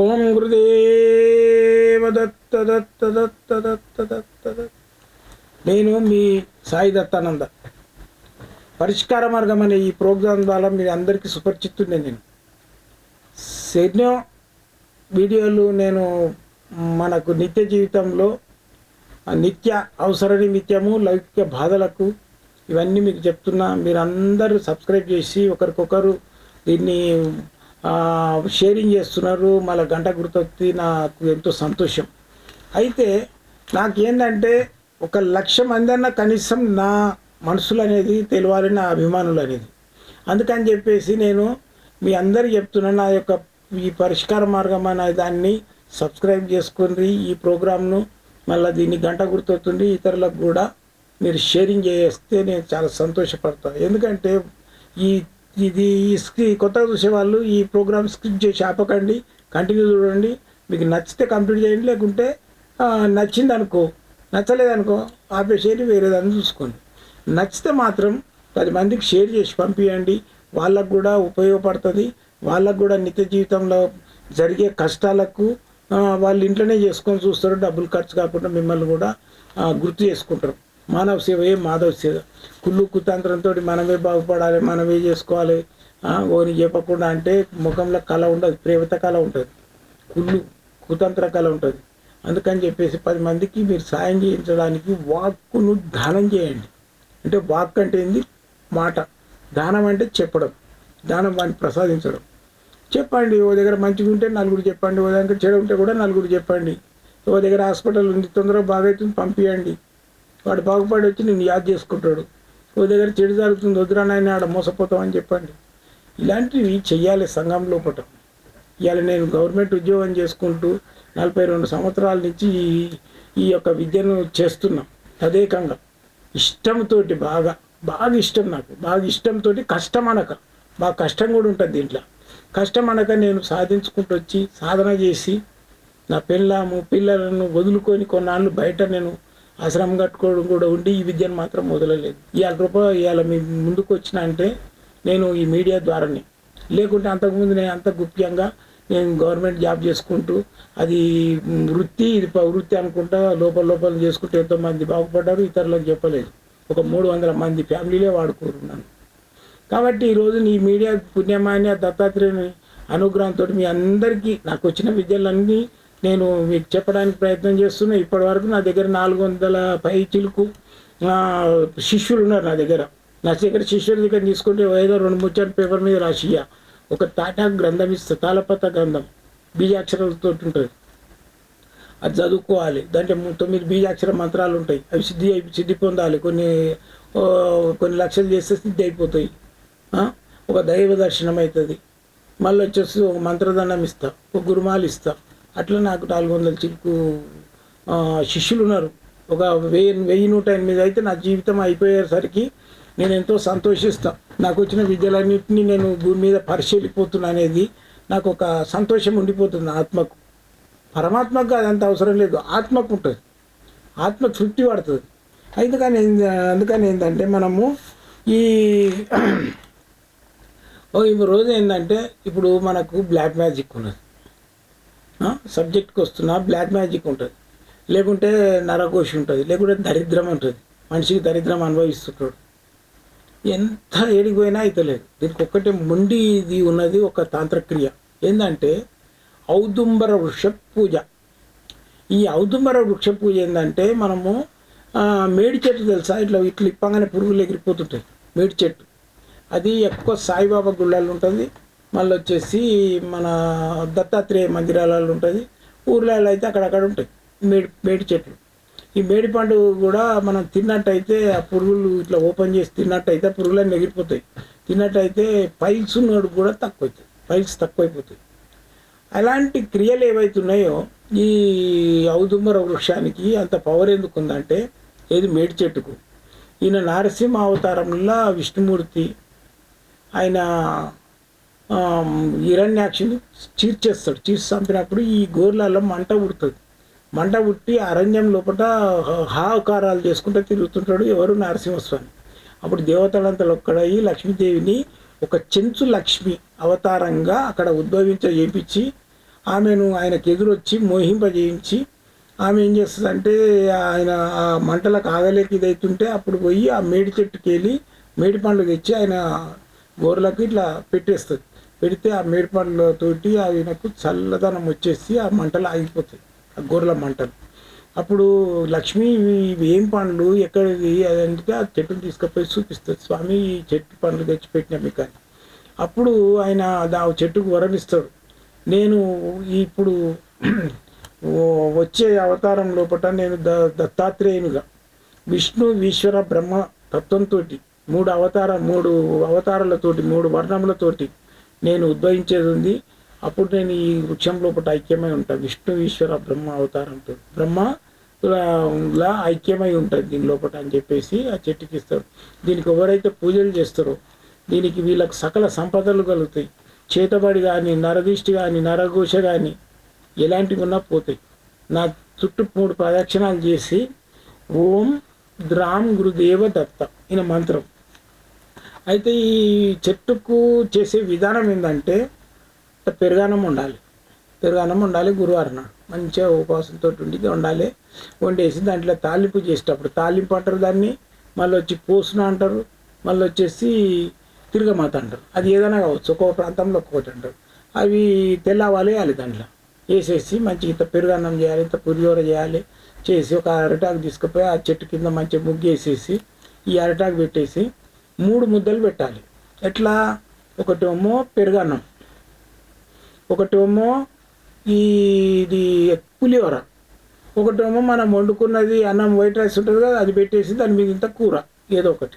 ఓం గురుదేవ దత్త దత్త దత్త దత్త దత్త దత్త నేను మీ సాయి దత్తానంద. పరిష్కార మార్గం అనే ఈ ప్రోగ్రాం ద్వారా మీరు అందరికీ సుపరిచితుండే నేను. ఎన్నో వీడియోలు నేను మనకు నిత్య జీవితంలో నిత్య అవసర నిమిత్యము లౌకిక బాధలకు ఇవన్నీ మీకు చెప్తున్నా. మీరందరూ సబ్స్క్రైబ్ చేసి ఒకరికొకరు దీన్ని షేరింగ్ చేస్తున్నారు. మళ్ళీ గంట గుర్తొచ్చి నాకు ఎంతో సంతోషం. అయితే నాకేంటంటే ఒక లక్ష మంది అన్న కనీసం నా మనసులు అనేది తెలియాలి నా అభిమానులు అనేది అందుకని చెప్పేసి నేను మీ అందరికి చెప్తున్నాను నా యొక్క ఈ పరిష్కార మార్గం అనే దాన్ని సబ్స్క్రైబ్ చేసుకుని ఈ ప్రోగ్రామ్ను మళ్ళీ దీన్ని గంట గుర్తొస్తుంది. ఇతరులకు కూడా మీరు షేరింగ్ చేస్తే నేను చాలా సంతోషపడతాను. ఎందుకంటే ఈ ఇది ఈ స్క్రీ కొత్తగా చూసే వాళ్ళు ఈ ప్రోగ్రామ్ స్క్రిప్ట్ చేసి ఆపకండి. కంటిన్యూ చూడండి. మీకు నచ్చితే కంప్లీట్ చేయండి. లేకుంటే నచ్చింది అనుకో నచ్చలేదనుకో ఆపేసేయండి. వేరే దాన్ని చూసుకోండి. నచ్చితే మాత్రం పది మందికి షేర్ చేసి పంపించండి వాళ్ళకు కూడా ఉపయోగపడుతుంది. వాళ్ళకు కూడా నిత్య జీవితంలో జరిగే కష్టాలకు వాళ్ళు ఇంట్లోనే చేసుకొని చూస్తారు. డబ్బులు ఖర్చు కాకుండా మిమ్మల్ని కూడా గుర్తు చేసుకుంటారు. మానవ సేవ ఏ మాధవ సేవ? కుళ్ళు కుతంత్రంతో మనమే బాగుపడాలి మనమే చేసుకోవాలి. ఓని చెప్పకుండా అంటే ముఖంలో కళ ఉండదు ప్రేమత కళ ఉంటుంది. కుళ్ళు కుతంత్ర కళ ఉంటుంది. అందుకని చెప్పేసి పది మందికి మీరు సాయం చేయించడానికి వాక్కును దానం చేయండి. అంటే వాక్ అంటే ఏంది? మాట. దానం అంటే చెప్పడం. దానం వాడిని ప్రసాదించడం. చెప్పండి ఓ దగ్గర మంచిగా ఉంటే నలుగురు చెప్పండి ఓ దగ్గర చెడు ఉంటే కూడా నలుగురు చెప్పండి. ఓ దగ్గర హాస్పిటల్ ఉంది తొందరగా బాగైతుంది పంపించండి వాడు బాగుపడి వచ్చి నేను యాద్ చేసుకుంటాడు. ఓ దగ్గర చెడు జరుగుతుంది వద్దురా నాయన ఆడ మోసపోతామని చెప్పండి. ఇలాంటివి చెయ్యాలి సంఘం లోపల ఇవాళ నేను గవర్నమెంట్ ఉద్యోగం చేసుకుంటూ నలభై రెండు సంవత్సరాల నుంచి ఈ ఈ యొక్క విద్యను చేస్తున్నా. తదేకంగా. ఇష్టంతోటి బాగా బాగా ఇష్టం నాకు. బాగా ఇష్టంతో కష్టం అనక. బాగా కష్టం కూడా ఉంటుంది దీంట్లో. కష్టం అనక నేను సాధించుకుంటూ వచ్చి సాధన చేసి నా పిల్లము పిల్లలను వదులుకొని కొన్నాళ్ళు బయట నేను ఆశ్రమం కట్టుకోవడం కూడా ఉండి ఈ విద్యను మాత్రం వదలలేదు ఇవాళ రూపాయలు ఇవాళ మీ ముందుకు వచ్చిన అంటే నేను ఈ మీడియా ద్వారానే. లేకుంటే అంతకుముందు నేను అంత గుప్యంగా నేను గవర్నమెంట్ జాబ్ చేసుకుంటూ అది వృత్తి ఇది ప- వృత్తి అనుకుంటా లోపల లోపల చేసుకుంటూ ఎంతో మంది బాగుపడ్డారు ఇతరులకు చెప్పలేదు. ఒక మూడు వందల మంది ఫ్యామిలీలే వాడుకుంటున్నాను కాబట్టి ఈరోజు నీ మీడియా పుణ్యమాన్య దత్తాత్రేయుని అనుగ్రహంతో మీ అందరికీ నాకు వచ్చిన విద్యలన్నీ నేను మీకు చెప్పడానికి ప్రయత్నం చేస్తున్నా. ఇప్పటి వరకు నా దగ్గర నాలుగు వందల పై చిలుకు శిష్యులు ఉన్నారు నా దగ్గర. నా దగ్గర శిష్యుల దగ్గర తీసుకుంటే ఏదో రెండు ముచ్చట పేపర్ మీద రాసియా ఒక తాటా గ్రంథం ఇస్తా తాళపత్ర గ్రంథం బీజాక్షరాలతో ఉంటుంది. అది చదువుకోవాలి. దాంట్లో తొమ్మిది బీజాక్షర మంత్రాలు ఉంటాయి. అవి సిద్ధి అయి సిద్ధి పొందాలి. కొన్ని కొన్ని లక్షలు చేస్తే సిద్ధి అయిపోతాయి. ఒక దైవ దర్శనం అవుతుంది మళ్ళీ వచ్చేసి ఒక మంత్రదండం ఇస్తా. ఒక గురుమాలు ఇస్తా. అట్లా నాకు నాలుగు వందల చిలుకు శిష్యులు ఉన్నారు ఒక వెయ్యి వెయ్యి నూట ఎనిమిది అయితే నా జీవితం అయిపోయేసరికి నేను ఎంతో సంతోషిస్తాను నాకు వచ్చిన విద్యలన్నింటినీ నేను భూమి మీద పరిశీలిపోతున్నా అనేది నాకు ఒక సంతోషం ఉండిపోతుంది ఆత్మకు. పరమాత్మకు అదంత అవసరం లేదు. ఆత్మకు ఉంటుంది. ఆత్మ తృప్తి పడుతుంది. అందుకని అందుకని ఏంటంటే మనము ఈ ఇప్పుడు రోజు ఏంటంటే ఇప్పుడు మనకు బ్లాక్ మ్యాజిక్ ఉన్నది. సబ్జెక్ట్కి వస్తున్నా బ్లాక్ మ్యాజిక్ ఉంటుంది. లేకుంటే నరకోశి ఉంటుంది. లేకుంటే దరిద్రం ఉంటుంది. మనిషికి దరిద్రం అనుభవిస్తుంటాడు ఎంత ఏడిపోయినా అయితలేదు. దీనికి ఒక్కటే మొండి ఇది ఉన్నది ఒక తాంత్రక్రియ. ఏంటంటే ఔదుంబర వృక్ష పూజ. ఈ ఔదుంబర వృక్ష పూజ ఏంటంటే మనము మేడి చెట్టు తెలుసా? ఇట్లా ఇట్లా ఇప్పగానే పురుగులు ఎగిరిపోతుంటాయి. మేడి చెట్టు. అది ఎక్కువ సాయిబాబా గుళ్ళల్లో ఉంటుంది. మళ్ళీ వచ్చేసి మన దత్తాత్రేయ మందిరాలలో ఉంటుంది. ఊర్లలో అయితే అక్కడక్కడ ఉంటాయి. మేడి మేడి చెట్లు. ఈ మేడి పండు కూడా మనం తిన్నట్టయితే ఆ పురుగులు ఇట్లా ఓపెన్ చేసి తిన్నట్టయితే పురుగులన్నీ ఎగిరిపోతాయి. తిన్నట్టయితే పైల్స్ ఉన్నోడు కూడా తక్కువ అవుతాయి పైల్స్ తక్కువైపోతాయి. అలాంటి క్రియలు ఏవైతున్నాయో ఈ ఔదుంబర వృక్షానికి అంత పవర్ ఎందుకు ఉందంటే ఏది మేడి చెట్టుకు. ఈయన నారసింహ అవతారంలో విష్ణుమూర్తి ఆయన హిరణ్యాక్షుని చీర్చేస్తాడు చీర్చి చంపినప్పుడు ఈ గోర్లలో మంట ఉడుతుంది మంట ఉట్టి అరణ్యం లోపల హాకారాలు చేసుకుంటూ తిరుగుతుంటాడు ఎవరు? నరసింహస్వామి. అప్పుడు దేవతలంతలు ఒక్కడయి లక్ష్మీదేవిని ఒక చెంచు లక్ష్మి అవతారంగా అక్కడ ఉద్భవించ చేయించి ఆమెను ఆయనకు ఎదురొచ్చి మోహింపజేయించి ఆమె ఏం చేస్తుందంటే ఆయన ఆ మంటలకు ఆగలేక ఇదైతుంటే అప్పుడు పోయి ఆ మేడి చెట్టుకి వెళ్ళి మేడి పండ్లు తెచ్చి ఆయన గోర్లకు ఇట్లా పెట్టేస్తుంది. పెడితే ఆ మేడిపండ్లతోటి ఆయనకు చల్లదనం వచ్చేసి ఆ మంటలు ఆగిపోతాయి ఆ గొర్రెల మంటలు. అప్పుడు లక్ష్మి ఇవి ఏం పండ్లు ఎక్కడివి అది అంటే ఆ చెట్టును తీసుకుపోయి చూపిస్తుంది. స్వామి ఈ చెట్టు పండ్లు తెచ్చిపెట్టిన మీకు అని. అప్పుడు ఆయన దా చెట్టుకు వరమిస్తాడు. నేను ఇప్పుడు వచ్చే అవతారం లోపల నేను ద దత్తాత్రేయునిగా. విష్ణు ఈశ్వర బ్రహ్మ తత్వంతో మూడు అవతార మూడు అవతారాలతోటి మూడు వర్ణములతోటి నేను ఉద్భవించేది ఉంది. అప్పుడు నేను ఈ వృక్షం లోపల ఐక్యమై ఉంటాను. విష్ణు ఈశ్వర బ్రహ్మ అవతారంతో బ్రహ్మ లా ఐక్యమై ఉంటుంది దీని లోపల అని చెప్పేసి ఆ చెట్టుకి ఇస్తారు. దీనికి ఎవరైతే పూజలు చేస్తారో దీనికి వీళ్ళకి సకల సంపదలు కలుగుతాయి. చేతబడి కానీ నరదిష్టి కానీ నరఘోష కానీ ఎలాంటివి ఉన్నా పోతాయి. నా చుట్టూ మూడు ప్రదక్షిణాలు చేసి ఓం ద్రామ్ గురుదేవ దత్త ఈయన మంత్రం. అయితే ఈ చెట్టుకు చేసే విధానం ఏంటంటే పెరుగన్నం ఉండాలి పెరుగన్నం ఉండాలి గురువారం నాడు. మంచిగా ఉపవాసంతో ఉండి ఉండాలి వండేసి దాంట్లో తాలింపు చేసేటప్పుడు తాలింపు అంటారు దాన్ని మళ్ళీ వచ్చి పోసున అంటారు మళ్ళీ వచ్చేసి తిరగమాత అంటారు. అది ఏదైనా కావచ్చు ఒక్కొక్క ప్రాంతంలో ఒక్కొక్కటి అంటారు. అవి తెల్లవాలి వేయాలి దాంట్లో. వేసేసి మంచి ఇంత పెరుగన్నం చేయాలి ఇంత పులిహోర చేయాలి చేసి ఒక అరటాకు తీసుకుపోయి ఆ చెట్టు కింద మంచిగా ముగ్గు వేసేసి ఈ అరటాకు పెట్టేసి మూడు ముద్దలు పెట్టాలి. ఎట్లా? ఒకటేమో పెరుగన్నం. ఒకటేమో ఈ ఇది పులిహోర. ఒకటేమో మనం వండుకున్నది అన్నం వైట్ రైస్ ఉంటుంది కదా అది పెట్టేసి దాని మీద ఇంత కూర ఏదో ఒకటి.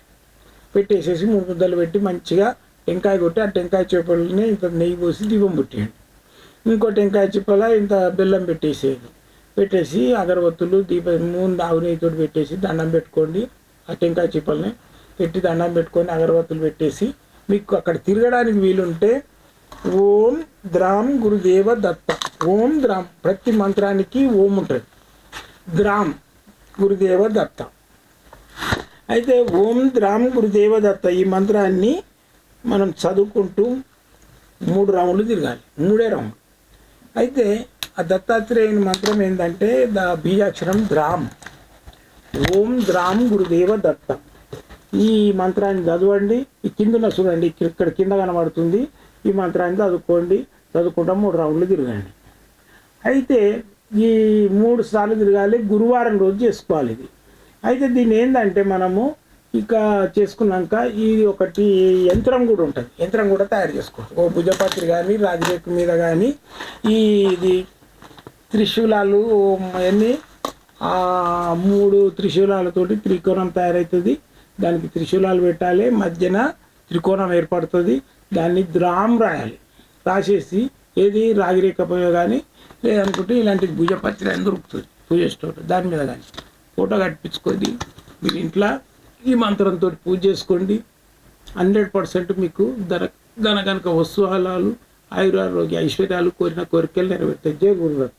పెట్టేసేసి మూడు ముద్దలు పెట్టి మంచిగా టెంకాయ కొట్టి ఆ టెంకాయ చేపలని ఇంత నెయ్యి పోసి దీపం పుట్టేయండి ఇంకో టెంకాయ చిప్పల ఇంత బెల్లం పెట్టేసేయండి పెట్టేసి అగరబత్తులు దీపం ముందు ఆవు పెట్టేసి దండం పెట్టుకోండి ఆ టెంకాయ చిప్పల్ని పెట్టి దండం పెట్టుకొని అగరబత్తులు పెట్టేసి మీకు అక్కడ తిరగడానికి వీలుంటే ఓం ద్రామ్ గురుదేవ దత్త. ఓం ద్రామ్ ప్రతి మంత్రానికి ఓం ఉంటుంది. ద్రామ్ గురుదేవ దత్త. అయితే ఓం ద్రామ్ గురుదేవ దత్త ఈ మంత్రాన్ని మనం చదువుకుంటూ మూడు రౌండ్లు తిరగాలి. మూడే రౌండ్ అయితే ఆ దత్తాత్రేయుని మంత్రం ఏంటంటే ద బీజాక్షరం ద్రామ్ ఓం ద్రామ్ గురుదేవ దత్త. ఈ మంత్రాన్ని చదవండి ఈ కిందన చూడండి ఇక్కడ ఇక్కడ కింద కనబడుతుంది ఈ మంత్రాన్ని చదువుకోండి చదువుకుంటాం మూడు రౌండ్లు తిరగండి. అయితే ఈ మూడు సార్లు తిరగాలి గురువారం రోజు చేసుకోవాలి ఇది. అయితే దీన్ని ఏంటంటే మనము ఇక చేసుకున్నాక ఇది ఒకటి యంత్రం కూడా ఉంటుంది. యంత్రం కూడా తయారు చేసుకోవచ్చు. ఓ భుజపత్రి కానీ రాజరేఖ మీద కానీ ఈ ఇది త్రిశూలాలు అన్నీ మూడు త్రిశూలాలతోటి త్రికోణం తయారవుతుంది దానికి త్రిశూలాలు పెట్టాలి మధ్యన త్రికోణం ఏర్పడుతుంది దాన్ని ద్రామ్ రాయాలి. రాసేసి ఏది రాగిరేకపోయో కానీ లేదనుకుంటే ఇలాంటి భుజపత్రి అని దొరుకుతుంది పూజ స్టోర్ దాని మీద కానీ ఫోటో కట్టించుకొని మీరు ఇంట్లో ఈ మంత్రంతో పూజ చేసుకోండి. హండ్రెడ్ పర్సెంట్ మీకు ధర గనగనక వస్తువులాలు ఆయురారోగ్య ఐశ్వర్యాలు కోరిన కోరికలు నెరవేర్తాయి. జయ గురుదత్త